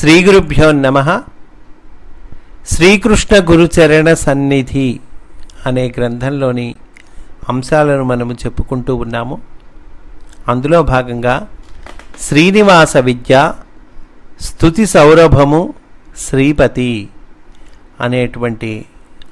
శ్రీ గురుభ్యో నమ. శ్రీకృష్ణ గురుచరణ సన్నిధి అనే గ్రంథంలోని అంశాలను మనము చెప్పుకుంటూ ఉన్నాము. అందులో భాగంగా శ్రీనివాస విద్య స్థుతి సౌరభము శ్రీపతి అనేటువంటి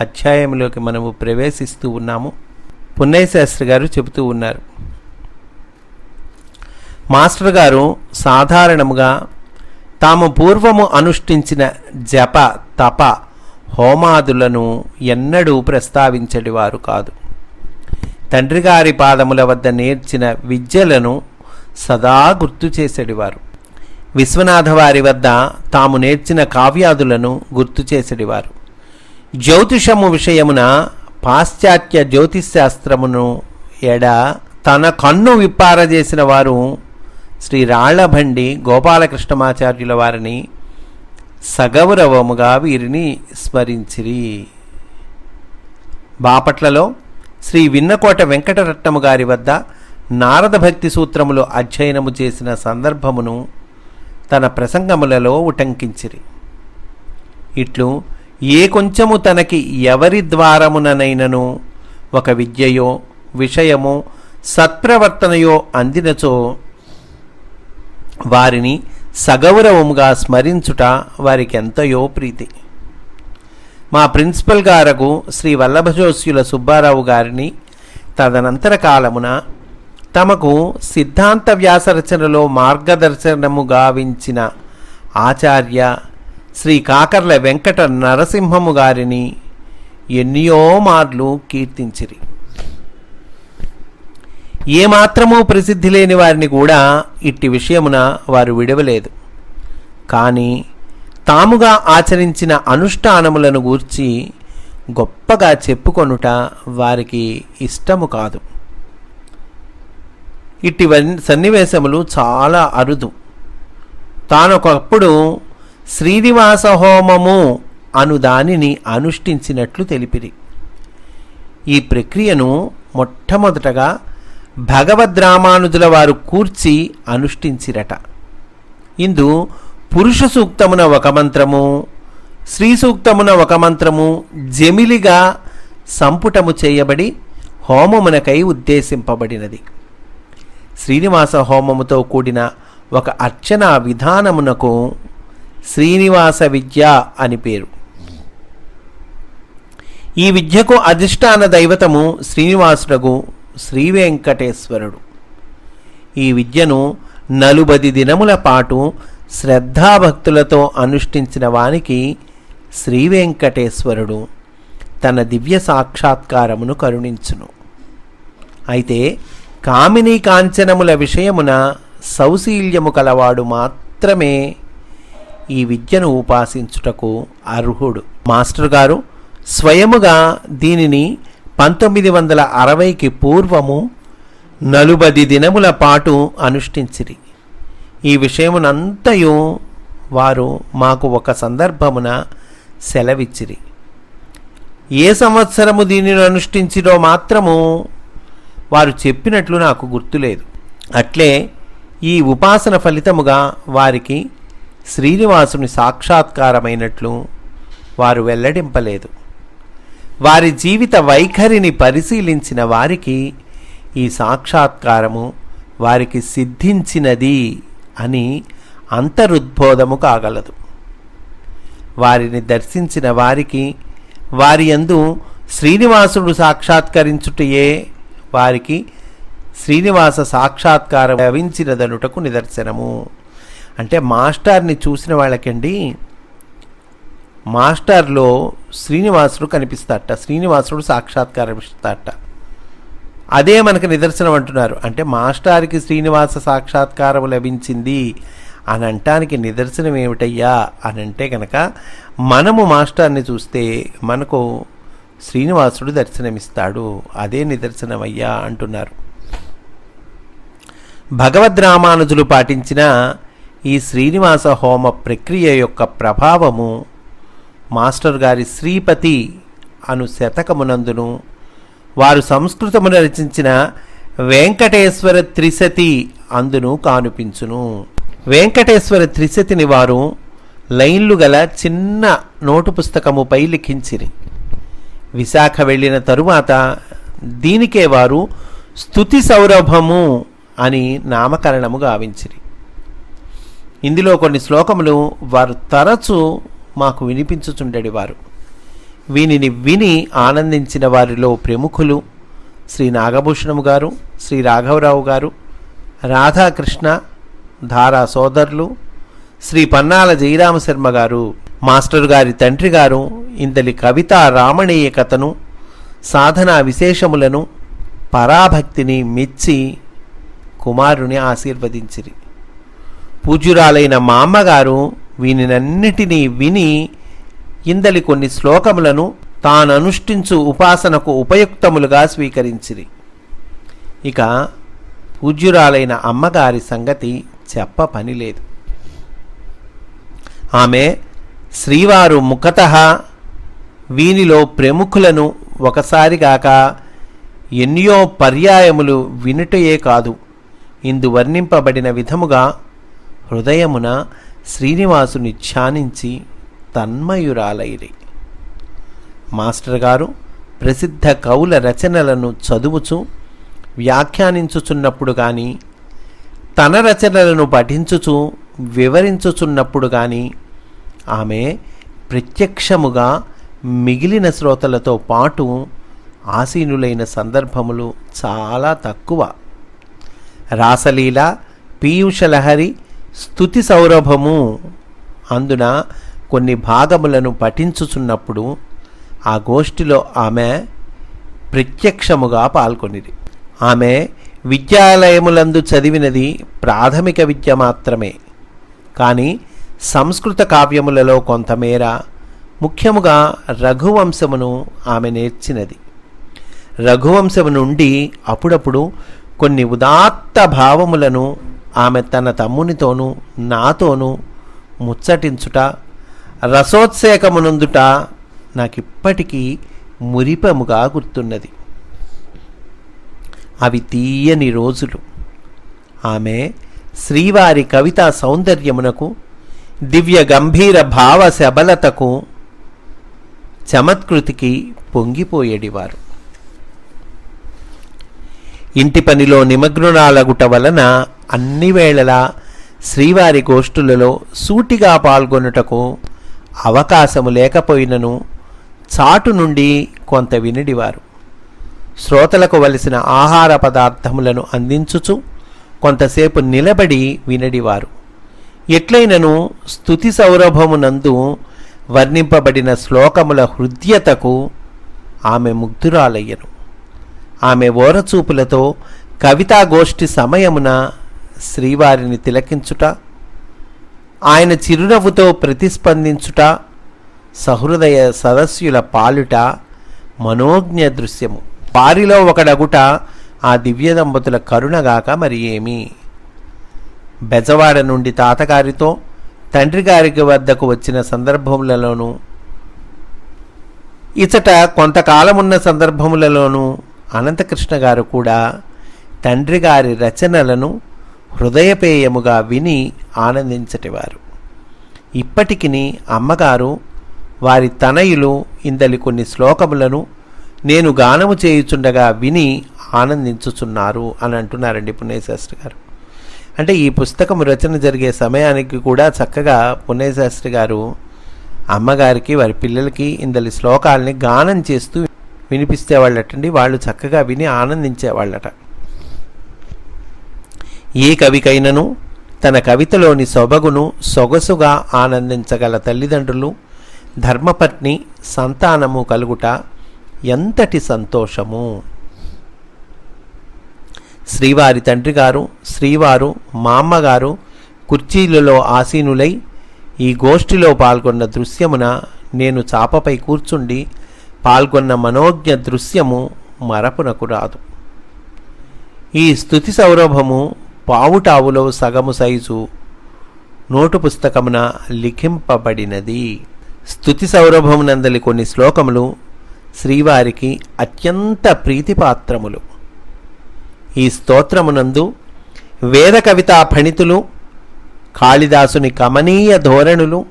అధ్యాయంలోకి మనము ప్రవేశిస్తూ ఉన్నాము. పున్నయశాస్త్రి గారు చెబుతూ ఉన్నారు. మాస్టర్ గారు సాధారణముగా తాము పూర్వము అనుష్ఠించిన జప తప హోమాదులను ఎన్నడూ ప్రస్తావించడివారు కాదు. తండ్రిగారి పాదముల వద్ద నేర్చిన విద్యలను సదా గుర్తు చేసేటివారు విశ్వనాథవారి వద్ద తాము నేర్చిన కావ్యాదులను గుర్తు చేసేటివారు జ్యోతిషము విషయమున పాశ్చాత్య జ్యోతిశాస్త్రమును ఎడ తన కన్ను విప్పారజేసిన వారు శ్రీ రాళ్ళబండి గోపాలకృష్ణమాచార్యుల వారిని సగౌరవముగా వీరిని స్మరించిరి. బాపట్లలో శ్రీ విన్నకోట వెంకటరత్నము గారి వద్ద నారద భక్తి సూత్రములు అధ్యయనము చేసిన సందర్భమును తన ప్రసంగములలో ఉటంకించిరి. ఇట్లు ఏ కొంచెము తనకి ఎవరి ద్వారముననైనను ఒక విద్యయో విషయమో సత్ప్రవర్తనయో అందినచో వారిని సగౌరవముగా స్మరించుట వారికి ఎంతయో ప్రీతి. మా ప్రిన్సిపల్ గారకు శ్రీ వల్లభజోస్యుల సుబ్బారావు గారిని తదనంతర కాలమున తమకు సిద్ధాంత వ్యాస రచనలో మార్గదర్శనము గావించిన ఆచార్య శ్రీ కాకర్ల వెంకట నరసింహము గారిని ఎన్నో మార్లు కీర్తించిరి. ఏమాత్రమూ ప్రసిద్ధి లేని వారిని కూడా ఇట్టి విషయమున వారు విడవలేదు. కానీ తాముగా ఆచరించిన అనుష్ఠానములను గూర్చి గొప్పగా చెప్పుకొనుట వారికి ఇష్టము కాదు. ఇట్టి వన్- సన్నివేశములు చాలా అరుదు. తానొకప్పుడు శ్రీనివాస హోమము అను దానిని అనుష్ఠించినట్లు తెలిపిరి. ఈ ప్రక్రియను మొట్టమొదటగా భగవద్రామానుజుల వారు కూర్చి అనుష్ఠించిరట. ఇందు పురుష సూక్తమున ఒక మంత్రము స్త్రీ సూక్తమున ఒక మంత్రము జమిలిగా సంపుటము చేయబడి హోమమునకై ఉద్దేశింపబడినది. శ్రీనివాస హోమముతో కూడిన ఒక అర్చనా విధానమునకు శ్రీనివాస విద్య అని పేరు. ఈ విద్యకు అధిష్టాన దైవతము శ్రీనివాసుడగు శ్రీ వెంకటేశ్వరుడు ఈ విద్యను నలుబది దినముల పాటు శ్రద్ధాభక్తులతో అనుష్ఠించిన వానికి శ్రీ వెంకటేశ్వరుడు తన దివ్య సాక్షాత్కారమును కరుణించును. అయితే కామినీ కాంచనముల విషయమున సౌశీల్యము కలవాడు మాత్రమే ఈ విద్యను ఉపాసించుటకు అర్హుడు. మాస్టర్ గారు స్వయముగా దీనిని పంతొమ్మిది వందల అరవైకి పూర్వము నలుబది దినముల పాటు అనుష్ఠించిరి. ఈ విషయమునంతయు వారు మాకు ఒక సందర్భమున సెలవిచ్చిరి. ఏ సంవత్సరము దీనిని అనుష్ఠించిరో మాత్రము వారు చెప్పినట్లు నాకు గుర్తులేదు. అట్లే ఈ ఉపాసన ఫలితముగా వారికి శ్రీనివాసుని సాక్షాత్కారమైనట్లు వారు వెల్లడింపలేదు. వారి జీవిత వైఖరిని పరిశీలించిన వారికి ఈ సాక్షాత్కారము వారికి సిద్ధించినది అని అంతరుద్బోధము కాగలదు. వారిని దర్శించిన వారికి వారి యందు శ్రీనివాసుడు సాక్షాత్కరించుటయే వారికి శ్రీనివాస సాక్షాత్కారం లభించినదనుటకు నిదర్శనము. అంటే మాస్టర్ని చూసిన వాళ్ళకండి మాస్టర్లో శ్రీనివాసుడు కనిపిస్తాట శ్రీనివాసుడు సాక్షాత్కారం ఇస్తాట అదే మనకు నిదర్శనం అంటున్నారు. అంటే మాస్టార్కి శ్రీనివాస సాక్షాత్కారం లభించింది అని అంటానికి నిదర్శనం ఏమిటయ్యా అని అంటే కనుక మనము మాస్టర్ని చూస్తే మనకు శ్రీనివాసుడు దర్శనమిస్తాడు. అదే నిదర్శనమయ్యా అంటున్నారు. భగవద్ రామానుజులు పాటించిన ఈ శ్రీనివాస హోమ ప్రక్రియ యొక్క ప్రభావము మాస్టర్ గారి శ్రీపతి అను శతకమునందును వారు సంస్కృతమున రచించిన వెంకటేశ్వర త్రిశతి అందును కానుపించును. వెంకటేశ్వర త్రిశతిని వారు లైన్లు గల చిన్న నోటు పుస్తకముపై లిఖించిరి. విశాఖ వెళ్ళిన తరువాత దీనికే వారు స్థుతి సౌరభము అని నామకరణము గావించిరి. ఇందులో కొన్ని శ్లోకములు వారు తరచూ మాకు వినిపించుచుండెడివారు వీనిని విని ఆనందించిన వారిలో ప్రముఖులు శ్రీ నాగభూషణము గారు శ్రీ రాఘవరావు గారు రాధాకృష్ణ ధారా సోదరులు శ్రీ పన్నాల జయరామశర్మ గారు మాస్టర్ గారి తండ్రి గారు ఇంతలి కవిత రామణీయ కథను సాధనా విశేషములను పరాభక్తిని మెచ్చి కుమారుని ఆశీర్వదించిరి. పూజ్యురాలైన మా అమ్మగారు వీనినన్నిటినీ విని ఇందలి కొన్ని శ్లోకములను తాననుష్ఠించు ఉపాసనకు ఉపయుక్తములుగా స్వీకరించిరి. ఇక పూజ్యురాలైన అమ్మగారి సంగతి చెప్ప పని లేదు ఆమె శ్రీవారు ముఖత వీనిలో ప్రముఖులను ఒకసారిగాక ఎన్నో పర్యాయములు వినుటయే కాదు. ఇందు వర్ణింపబడిన విధముగా హృదయమున శ్రీనివాసుని ధ్యానించి తన్మయురాలైరి. మాస్టర్ గారు ప్రసిద్ధ కవుల రచనలను చదువుచు వ్యాఖ్యానించుచున్నప్పుడు కానీ తన రచనలను పఠించుచు వివరించుచున్నప్పుడు కానీ ఆమె ప్రత్యక్షముగా మిగిలిన శ్రోతలతో పాటు ఆసీనులైన సందర్భములు చాలా తక్కువ. రాసలీల పీయూషలహరి స్థుతి సౌరభము అందున కొన్ని భాగములను పఠించుచున్నప్పుడు ఆ గోష్ఠిలో ఆమె ప్రత్యక్షముగా పాల్గొనిది ఆమె విద్యాలయములందు చదివినది ప్రాథమిక విద్య మాత్రమే. కానీ సంస్కృత కావ్యములలో కొంతమేర ముఖ్యముగా రఘువంశమును ఆమె నేర్చినది. రఘువంశము నుండి అప్పుడప్పుడు కొన్ని ఉదాత్త భావములను ఆమె తన తమ్మునితోనూ నాతోనూ ముచ్చటించుట రసోత్సేకమునందుట నాకిప్పటికీ మురిపముగా గుర్తున్నది. అవి తీయని రోజులు. ఆమె శ్రీవారి కవితా సౌందర్యమునకు దివ్య గంభీర భావ శబలతకు చమత్కృతికి పొంగిపోయేడివారు. ఇంటి పనిలో నిమగ్నురాలగుట వలన అన్ని వేళలా శ్రీవారి గోష్ఠులలో సూటిగా పాల్గొనుటకు అవకాశము లేకపోయినను చాటు నుండి కొంత వినిడివారు. శ్రోతలకు వలసిన ఆహార పదార్థములను అందించుచు కొంతసేపు నిలబడి వినడివారు. ఎట్లయినను స్థుతి సౌరభమునందు వర్ణింపబడిన శ్లోకముల హృద్యతకు ఆమె ముగ్ధురాలయ్యను. ఆమె ఓరచూపులతో కవితాగోష్ఠి సమయమున శ్రీవారిని తిలకించుట ఆయన చిరునవ్వుతో ప్రతిస్పందించుట సహృదయ సదస్యుల పాలుట మనోజ్ఞ దృశ్యము. వారిలో ఒకడగుట ఆ దివ్య దంపతుల కరుణగాక మరి ఏమి? బెజవాడ నుండి తాతగారితో తండ్రి గారికి వద్దకు వచ్చిన సందర్భములలోనూ ఇచట కొంతకాలమున్న సందర్భములలోనూ అనంతకృష్ణ గారు కూడా తండ్రి గారి రచనలను హృదయపేయముగా విని ఆనందించటివారు. ఇప్పటికిని అమ్మగారు వారి తనయులు ఇందలి కొన్ని శ్లోకములను నేను గానము చేయుచుండగా విని ఆనందించుచున్నారు అని అంటున్నారండి పుణ్యశాస్త్రి గారు. అంటే ఈ పుస్తకం రచన జరిగే సమయానికి కూడా చక్కగా పుణ్యశాస్త్రి గారు అమ్మగారికి వారి పిల్లలకి ఇందలి శ్లోకాలని గానం చేస్తూ వినిపిస్తేవాళ్ళటండి. వాళ్ళు చక్కగా విని ఆనందించేవాళ్ళట. ఏ కవికైనను తన కవితలోని సొబగును సొగసుగా ఆనందించగల తల్లిదండ్రులు ధర్మపత్ని సంతానము కలుగుట ఎంతటి సంతోషము! శ్రీవారి తండ్రి గారు శ్రీవారు మా అమ్మగారు కుర్చీలలో ఆసీనులై ఈ గోష్ఠిలో పాల్గొన్న దృశ్యమున నేను చాపపై కూర్చుండి పాల్గొన్న మనోజ్ఞ దృశ్యము మరపునకు రాదు. ఈ స్థుతి సౌరభము పావుటావులో సగము సైజు నోటు పుస్తకమున లిఖింపబడినది. స్థుతి సౌరభమునందలి కొన్ని శ్లోకములు శ్రీవారికి అత్యంత ప్రీతిపాత్రములు. ఈ స్తోత్రమునందు వేద కవితా ఫణితులు కాళిదాసుని కమనీయ ధోరణులు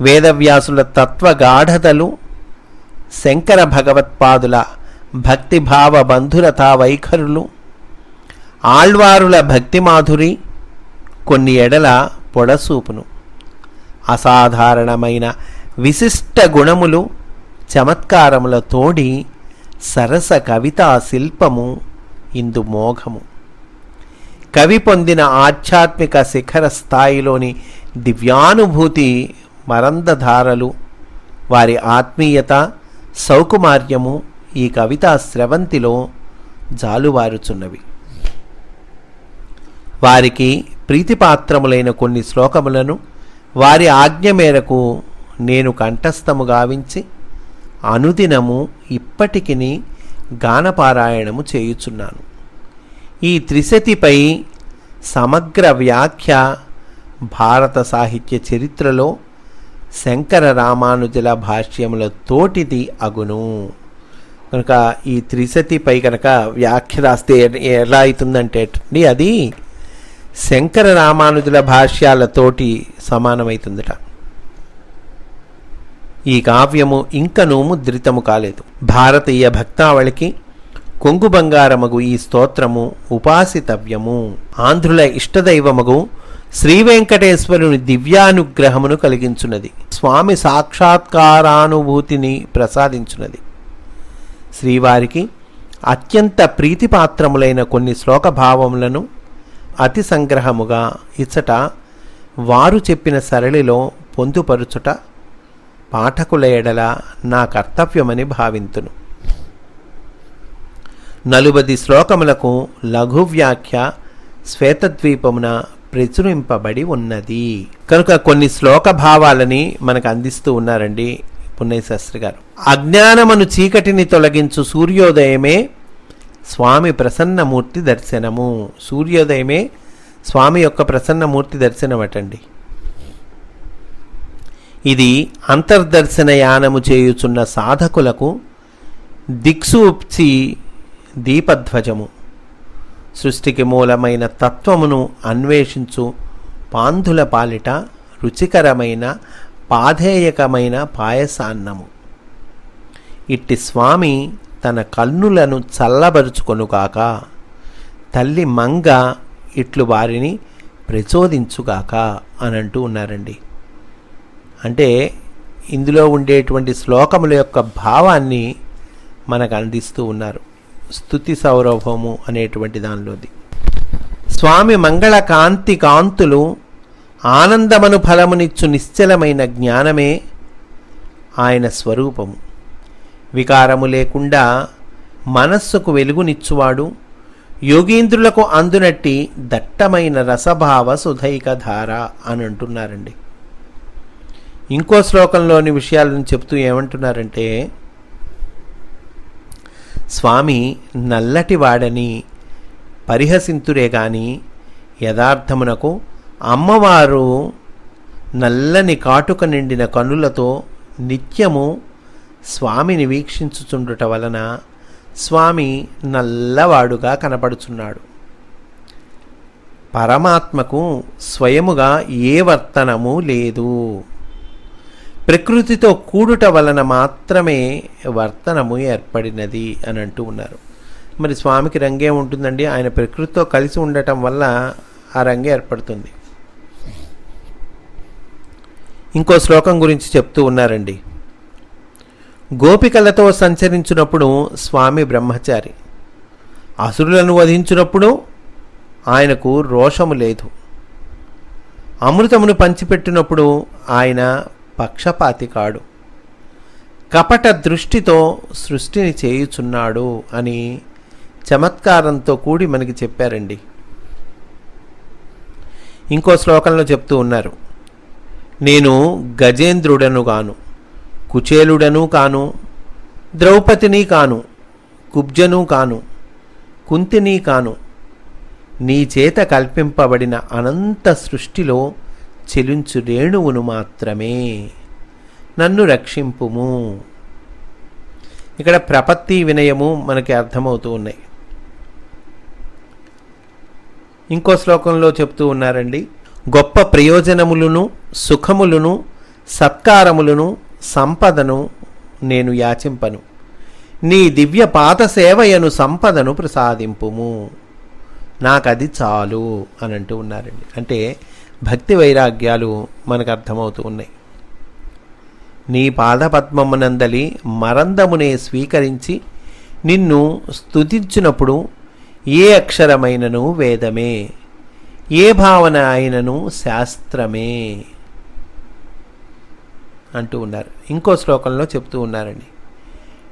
వేదవ్యాసుల తత్వగాఢతలు శంకర భగవత్పాదుల భక్తిభావ బంధురతా వైఖరులు ఆళ్వారుల భక్తి మాధురి కొన్ని ఎడల పొడసూపును. అసాధారణమైన విశిష్ట గుణములు చమత్కారముల తోడి సరస కవితా శిల్పము ఇందు మోఘము. కవి పొందిన ఆధ్యాత్మిక శిఖర స్థాయిలోని దివ్యానుభూతి మరందధారలు వారి ఆత్మీయత సౌకుమార్యము ఈ కవితా స్రవంతిలో జాలువారుచున్నవి. వారికి ప్రీతిపాత్రములైన కొన్ని శ్లోకములను వారి ఆజ్ఞ మేరకు నేను కంఠస్థము గావించి అనుదినము ఇప్పటికిని గానపారాయణము చేయుచున్నాను. ఈ త్రిశతిపై సమగ్ర వ్యాఖ్య భారత సాహిత్య చరిత్రలో శంకర రామానుజుల భాష్యముల తోటిది అగును. కనుక ఈ త్రిశతిపై కనుక వ్యాఖ్య రాస్తే ఎలా అవుతుందంటే అది శంకర రామానుజుల భాష్యాలతోటి సమానమవుతుందట ఈ కావ్యము ఇంకనూ ముద్రితము కాలేదు. భారతీయ భక్తావళికి కొంగు బంగారమగు ఈ స్తోత్రము ఉపాసితవ్యము. ఆంధ్రుల ఇష్టదైవమగు శ్రీ వెంకటేశ్వరుని దివ్యానుగ్రహమును కలిగించున్నది స్వామి సాక్షాత్కారానుభూతిని ప్రసాదించున్నది శ్రీవారికి అత్యంత ప్రీతిపాత్రములైన కొన్ని శ్లోక భావములను అతి సంగ్రహముగా ఇచ్చట వారు చెప్పిన సరళిలో పొందుపరుచుట పాఠకుల ఎడల నా కర్తవ్యమని భావింతును. నలుబది శ్లోకములకు లఘు వ్యాఖ్య శ్వేతద్వీపమున ప్రచురింపబడి ఉన్నది. కనుక కొన్ని శ్లోక భావాలని మనకు అందిస్తూ ఉన్నారండి పుణ్యశాస్త్రి గారు. అజ్ఞానమును చీకటిని తొలగించు సూర్యోదయమే స్వామి ప్రసన్నమూర్తి దర్శనము. సూర్యోదయమే స్వామి యొక్క ప్రసన్నమూర్తి దర్శనమటండి ఇది అంతర్దర్శన యానము చేయుచున్న సాధకులకు దిక్సూప్చి దీపధ్వజము. సృష్టికి మూలమైన తత్వమును అన్వేషించు పాంధుల పాలిట రుచికరమైన పాధేయకమైన పాయసాన్నము. ఇట్టి స్వామి తన కన్నులను చల్లబరుచుకొనుగాక తల్లి మంగ ఇట్లు వారిని ప్రచోదించుగాక అని అంటూ ఉన్నారండి. అంటే ఇందులో ఉండేటువంటి శ్లోకముల యొక్క భావాన్ని మనకు అందిస్తూ ఉన్నారు. స్థుతి సౌరభము అనేటువంటి దానిలోది. స్వామి మంగళ కాంతి కాంతులు ఆనందమను ఫలమునిచ్చు నిశ్చలమైన జ్ఞానమే ఆయన స్వరూపము. వికారము లేకుండా మనస్సుకు వెలుగునిచ్చువాడు యోగీంద్రులకు అందునట్టి దట్టమైన రసభావ సుధైక ధార అని అంటున్నారండి. ఇంకో శ్లోకంలోని విషయాలను చెప్తూ ఏమంటున్నారంటే స్వామి నల్లటివాడని పరిహసింతురే గాని యథార్థమునకు అమ్మవారు నల్లని కాటుక నిండిన కనులతో నిత్యము స్వామిని వీక్షించుచుండుట వలన స్వామి నల్లవాడుగా కనపడుచున్నాడు పరమాత్మకు స్వయముగా ఏ వర్తనము లేదు. ప్రకృతితో కూడుట వలన మాత్రమే వర్తనము ఏర్పడినది అని అంటూ ఉన్నారు. మరి స్వామికి రంగే ఉంటుందండి. ఆయన ప్రకృతితో కలిసి ఉండటం వల్ల ఆ రంగే ఏర్పడుతుంది. ఇంకో శ్లోకం గురించి చెప్తూ ఉన్నారండి. గోపికలతో సంచరించినప్పుడు స్వామి బ్రహ్మచారి. అసురులను వధించినప్పుడు ఆయనకు రోషము లేదు. అమృతమును పంచిపెట్టినప్పుడు ఆయన పక్షపాతి కాడు. కపట దృష్టితో సృష్టిని చేయుచున్నాడు అని చమత్కారంతో కూడి మనకి చెప్పారండి. ఇంకో శ్లోకంలో చెప్తూ ఉన్నారు. నేను గజేంద్రుడను గాను కుచేలుడను కాను ద్రౌపదిని కాను కుబ్జను కాను కుంతిని కాను నీ చేత కల్పింపబడిన అనంత సృష్టిలో చెలించు రేణువును మాత్రమే. నన్ను రక్షింపుము. ఇక్కడ ప్రపత్తి వినయము మనకి అర్థమవుతూ ఉన్నాయి. ఇంకో శ్లోకంలో చెప్తూ ఉన్నారండి. గొప్ప ప్రయోజనములను సుఖములను సత్కారములను సంపదను నేను యాచింపను. నీ దివ్య పాత సేవయను సంపదను ప్రసాదింపుము. నాకు అది చాలు అని అంటూ ఉన్నారండి. అంటే భక్తి వైరాగ్యాలు మనకు అర్థమవుతూ ఉన్నాయి నీ పాదపద్మమునందలి మరందమునే స్వీకరించి నిన్ను స్తుతించినప్పుడు ఏ అక్షరమైనను వేదమే ఏ భావన అయినను శాస్త్రమే అంటూ ఉన్నారు. ఇంకో శ్లోకంలో చెప్తూ ఉన్నారండి.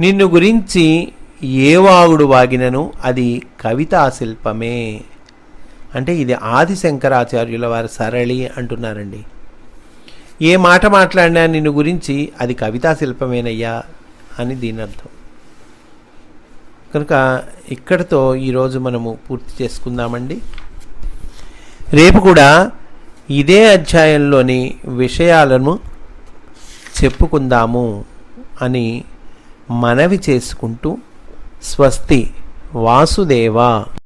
నిన్ను గురించి ఏ వాగుడు వాగినను అది కవితా శిల్పమే. అంటే ఇది ఆది శంకరాచార్యుల వారి సరళి అంటున్నారండి. ఏ మాట మాట్లాడినా నిన్ను గురించి అది కవితా శిల్పమేనయ్యా అని దీని అర్థం. కనుక ఇక్కడితో ఈరోజు మనము పూర్తి చేసుకుందామండి. రేపు కూడా ఇదే అధ్యాయంలోని విషయాలను చెప్పుకుందాము అని మనవి చేసుకుంటూ స్వస్తి వాసుదేవ.